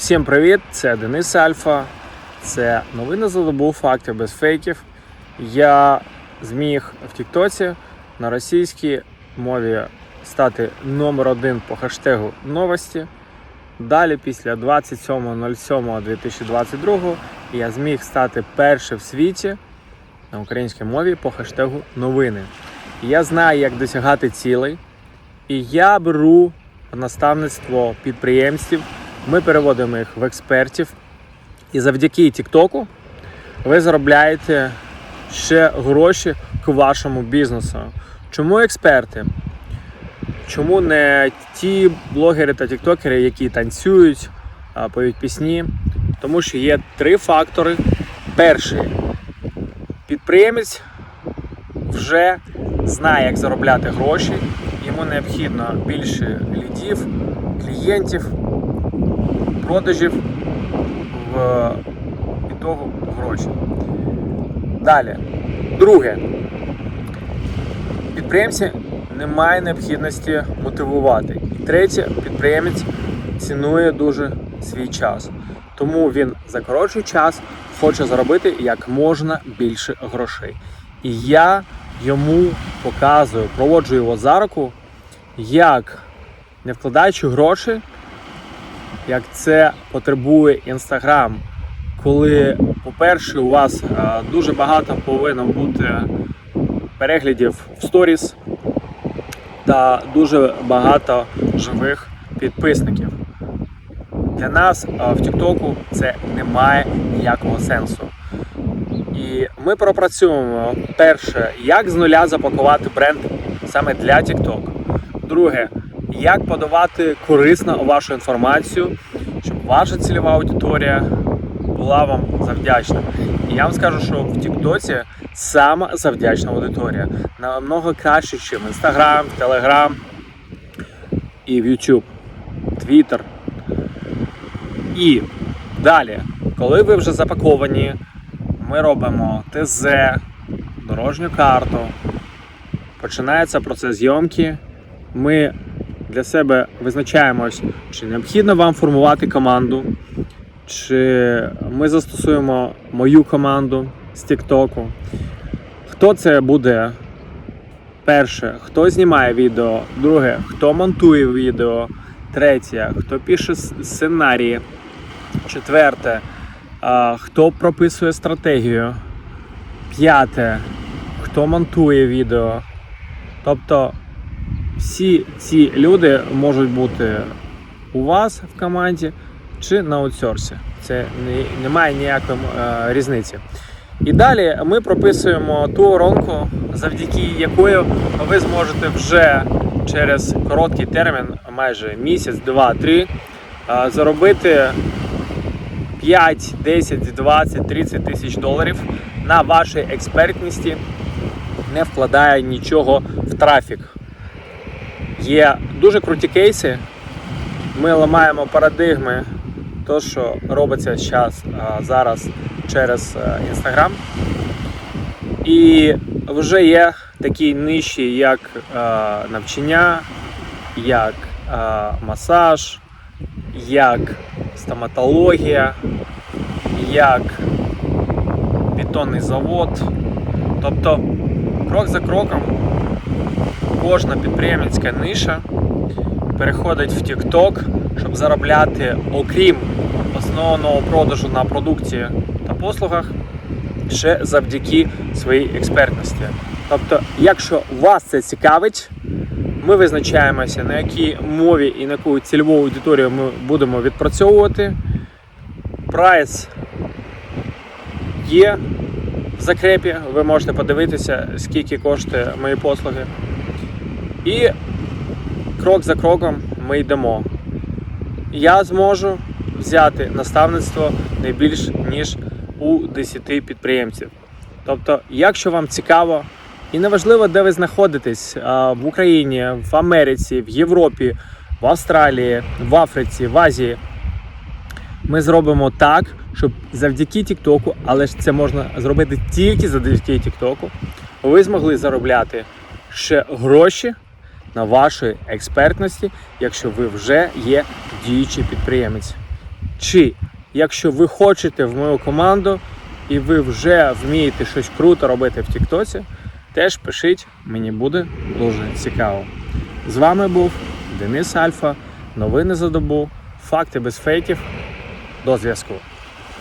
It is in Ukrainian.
Всім привіт! Це Денис Альфа. Це новини за добу, факти без фейків. Я зміг в Тіктоці на російській мові стати номер один по хештегу новості. Далі, після 27.07.2022 я зміг стати першим в світі на українській мові по хештегу новини. Я знаю, як досягати цілей, і я беру наставництво підприємців. Ми переводимо їх в експертів. І завдяки Тіктоку ви заробляєте ще гроші к вашому бізнесу. Чому експерти? Чому не ті блогери та тіктокери, які танцюють, поють пісні? Тому що є три фактори. Перший підприємець вже знає, як заробляти гроші. Йому необхідно більше лідів, клієнтів, продажів в ітогу гроші. Далі. Друге. Підприємці немає необхідності мотивувати. І третє, підприємець цінує дуже свій час. Тому він за коротший час хоче заробити як можна більше грошей. І я йому показую, проводжу його за руку, як не вкладаючи гроші, як це потребує Інстаграм, коли, по-перше, у вас е, дуже багато повинно бути переглядів в сторіс та дуже багато живих підписників. Для нас е, в Тіктоку це не має ніякого сенсу. І ми пропрацюємо перше, як з нуля запакувати бренд саме для TikTok. Друге, як подавати корисно вашу інформацію, щоб ваша цільова аудиторія була вам завдячна. І я вам скажу, що в Тіктоці сама завдячна аудиторія. Намного краще, ніж в Instagram, в Telegram і в YouTube, Twitter. І далі, коли ви вже запаковані, ми робимо ТЗ, дорожню карту, починається процес зйомки. Ми для себе визначаємось, чи необхідно вам формувати команду, чи ми застосуємо мою команду з Тіктоку. Хто це буде? Перше, хто знімає відео, друге, хто монтує відео, третє, хто пише сценарії, четверте, хто прописує стратегію, п'яте, хто монтує відео. Тобто всі ці люди можуть бути у вас в команді чи на аутсорсі. Це не, немає ніякої е, різниці. І далі ми прописуємо ту воронку, завдяки якої ви зможете вже через короткий термін, майже місяць, два, три, е, заробити 5, 10, 20, 30 тисяч доларів на вашій експертності, не вкладає нічого в трафік. Є дуже круті кейси. Ми ламаємо парадигми, то, що робиться зараз, зараз через Інстаграм. І вже є такі ниші, як е, навчання, як е, масаж, як стоматологія, як бетонний завод. Тобто, крок за кроком кожна підприємницька ниша переходить в TikTok, щоб заробляти, окрім основного продажу на продукції та послугах, ще завдяки своїй експертності. Тобто, якщо вас це цікавить, ми визначаємося, на якій мові і на яку цільову аудиторію ми будемо відпрацьовувати. Прайс є в закрепі, ви можете подивитися, скільки коштує мої послуги. І крок за кроком ми йдемо. Я зможу взяти наставництво не більш ніж у 10 підприємців. Тобто, якщо вам цікаво, і неважливо, де ви знаходитесь в Україні, в Америці, в Європі, в Австралії, в Африці, в Азії, ми зробимо так, щоб завдяки Тіктоку, але ж це можна зробити тільки завдяки Тіктоку, ви змогли заробляти ще гроші на вашій експертності, якщо ви вже є діючий підприємець. Чи якщо ви хочете в мою команду і ви вже вмієте щось круто робити в Тіктоці, теж пишіть, мені буде дуже цікаво. З вами був Денис Альфа. Новини за добу, факти без фейків. До зв'язку.